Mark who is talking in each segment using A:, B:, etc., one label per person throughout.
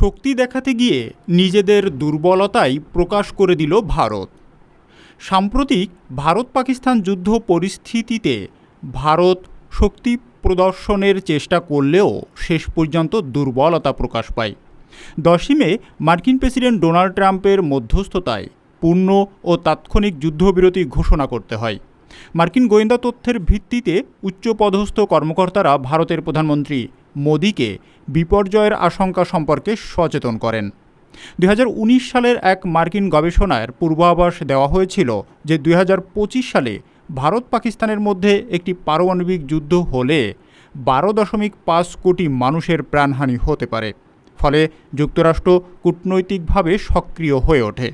A: শক্তি দেখাতে গিয়ে নিজেদের দুর্বলতাই প্রকাশ করে দিল ভারত। সাম্প্রতিক ভারত পাকিস্তান যুদ্ধ পরিস্থিতিতে ভারত শক্তি প্রদর্শনের চেষ্টা করলেও শেষ পর্যন্ত দুর্বলতা প্রকাশ পায়। দশই মে মার্কিন প্রেসিডেন্ট ডোনাল্ড ট্রাম্পের মধ্যস্থতায় পূর্ণ ও তাৎক্ষণিক যুদ্ধবিরতি ঘোষণা করতে হয়। মার্কিন গোয়েন্দা তথ্যের ভিত্তিতে উচ্চপদস্থ কর্মকর্তারা ভারতের প্রধানমন্ত্রী মোদীকে বিপর্যয়ের আশঙ্কা সম্পর্কে সচেতন করেন। দু হাজার উনিশ সালের এক মার্কিন গবেষণার পূর্বাভাস দেওয়া হয়েছিল যে দু হাজার পঁচিশ সালে ভারত পাকিস্তানের মধ্যে একটি পারমাণবিক যুদ্ধ হলে বারো দশমিক পাঁচ কোটি মানুষের প্রাণহানি হতে পারে, ফলে যুক্তরাষ্ট্র কূটনৈতিকভাবে সক্রিয় হয়ে ওঠে।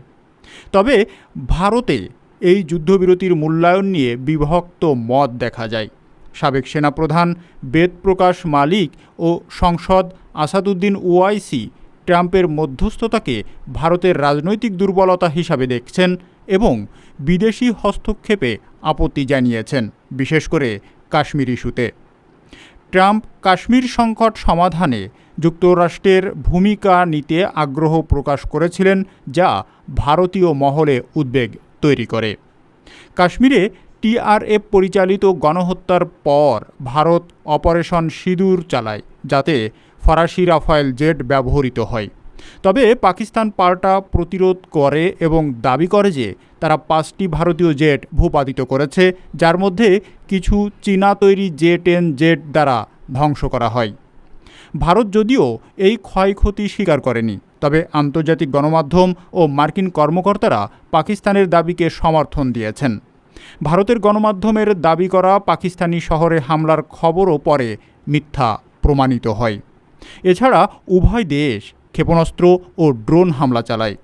A: তবে ভারতে এই যুদ্ধবিরতির মূল্যায়ন নিয়ে বিভক্ত মত দেখা যায়। সাবেক সেনাপ্রধান বেদপ্রকাশ মালিক ও সংসদ আসাদুদ্দিন ওয়াইসি ট্রাম্পের মধ্যস্থতাকে ভারতের রাজনৈতিক দুর্বলতা হিসাবে দেখছেন এবং বিদেশি হস্তক্ষেপে আপত্তি জানিয়েছেন, বিশেষ করে কাশ্মীর ইস্যুতে। ট্রাম্প কাশ্মীর সংকট সমাধানে যুক্তরাষ্ট্রের ভূমিকা নিতে আগ্রহ প্রকাশ করেছিলেন, যা ভারতীয় মহলে উদ্বেগ তৈরি করে। কাশ্মীরে টিআরএফ পরিচালিত গণহত্যার পর ভারত অপারেশন সিঁদুর চালায়, যাতে ফরাসি রাফায়েল জেট ব্যবহৃত হয়। তবে পাকিস্তান পাল্টা প্রতিরোধ করে এবং দাবি করে যে তারা পাঁচটি ভারতীয় জেট ভূপাতিত করেছে, যার মধ্যে কিছু চীনা তৈরি জে টেন জেট দ্বারা ধ্বংস করা হয়। ভারত যদিও এই ক্ষয়ক্ষতি স্বীকার করেনি, তবে আন্তর্জাতিক গণমাধ্যম ও মার্কিন কর্মকর্তারা পাকিস্তানের দাবিকে সমর্থন দিয়েছেন। ভারতের গণমাধ্যমের দাবি করা পাকিস্তানি শহরে হামলার খবরও পরে মিথ্যা প্রমাণিত হয়। এছাড়া উভয় দেশ ক্ষেপণাস্ত্র ও ড্রোন হামলা চালায়,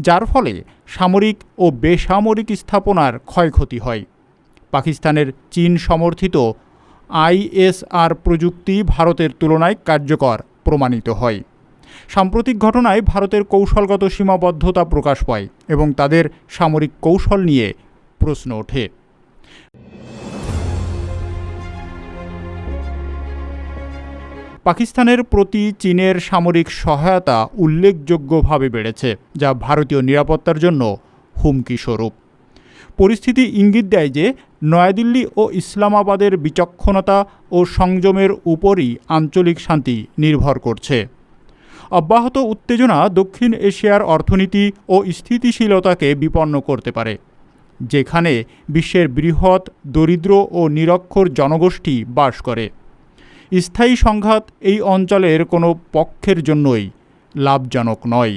A: যার ফলে সামরিক ও বেসামরিক স্থাপনার ক্ষয়ক্ষতি হয়। পাকিস্তানের চীন সমর্থিত আইএসআর প্রযুক্তি ভারতের তুলনায় কার্যকর প্রমাণিত হয়। সাম্প্রতিক ঘটনায় ভারতের কৌশলগত সীমাবদ্ধতা প্রকাশ পায় এবং তাদের সামরিক কৌশল নিয়ে প্রশ্ন ওঠে। পাকিস্তানের প্রতি চীনের সামরিক সহায়তা উল্লেখযোগ্যভাবে বেড়েছে, যা ভারতীয় নিরাপত্তার জন্য হুমকি স্বরূপ। পরিস্থিতি ইঙ্গিত দেয় যে, নয়াদিল্লি ও ইসলামাবাদের বিচক্ষণতা ও সংযমের উপরই আঞ্চলিক শান্তি নির্ভর করছে। অব্যাহত উত্তেজনা দক্ষিণ এশিয়ার অর্থনীতি ও স্থিতিশীলতাকে বিপন্ন করতে পারে। যেখানে বিশ্বের বৃহৎ, দরিদ্র ও নিরক্ষর জনগোষ্ঠী বাস করে। স্থায়ী সংঘাত এই অঞ্চলের কোনো পক্ষের জন্যই লাভজনক নয়।